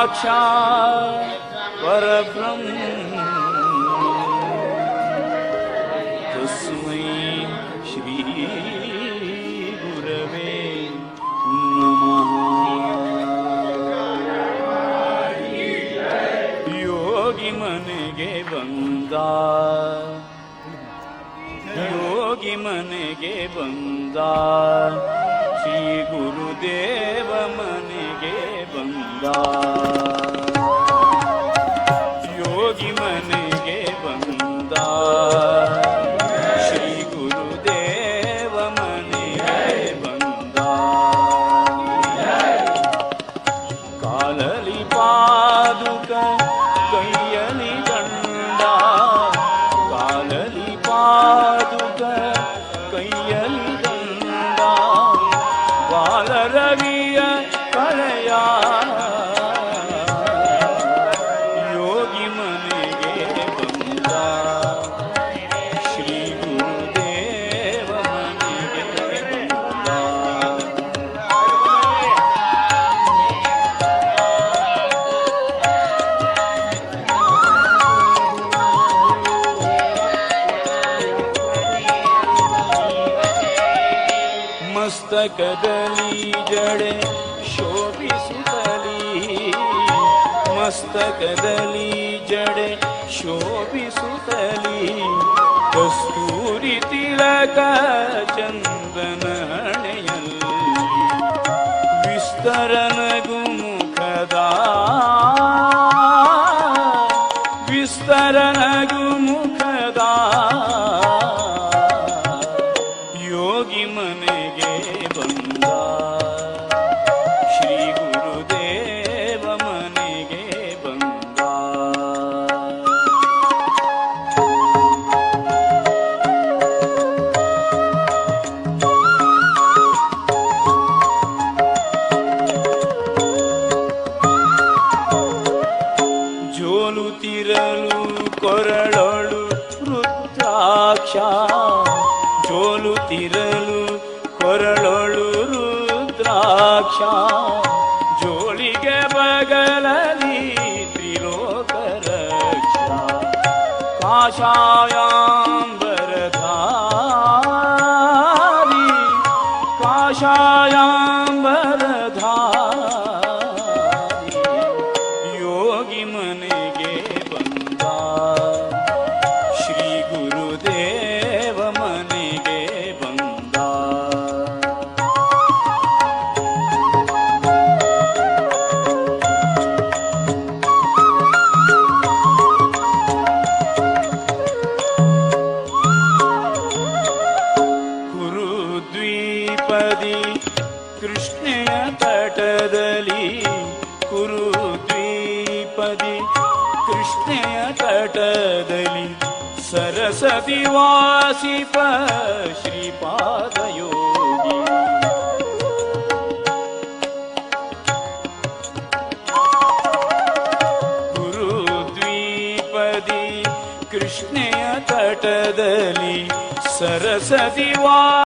साक्षात् परब्रह्म। तस्मै मन नमः। बंदा मनगे बन्दा। योगि मनगे मने ಯೋಗಿ ಮನೆಗೆ ಬಂದ. ಶ್ರೀ ಗುರುದೇವ ಮನೆಗೆ ಬಂದ. ಕಾಲಲಿ ಪಾದುಕ ಕೈಯಲಿ ದಂಡ ಕಾಲಲಿ ಪಾದುಕ ಮಸ್ತಕದಲ್ಲಿ ಜಡೆ ಶೋಭಿಸುತ್ತಲಿ. ಮಸ್ತಕದಲ್ಲಿ ಜಡೆ ಶೋಭಿಸುತ್ತಲಿ. ಕಸ್ತೂರಿ ತಿಲಕ ಚಂದನ ಹಣೆಯಲ್ಲಿ ವಿಸ್ತರನಗು ಮುಖದ. ಜೋಲು ತಿರಲು ಕೊರಳೊಳು ರುದ್ರಾಕ್ಷ. ಜೋಲು ಕೊರಳಳು ರುದ್ರಾಕ್ಷ. ಜೋಳಿಗೆ ಬಗಲಲಿ ತ್ರಿಲೋಕ ರಕ್ಷ ಕಾಷಾಯಾಂಬರಧಾರಿ ಕೃಷ್ಣೆಯ ತಟದಲ್ಲಿ ಕುರುದ್ವೀಪದಿ ಕೃಷ್ಣೆಯ ತಟದಲ್ಲಿ ಸರಸದಿ ವಾಸಿಪ ಶ್ರೀಪಾದಯೋಗಿ ಗುರುದ್ವೀಪದಿ ಕೃಷ್ಣೆಯ ತಟದಲ್ಲಿ ಸರಸದಿ ವಾ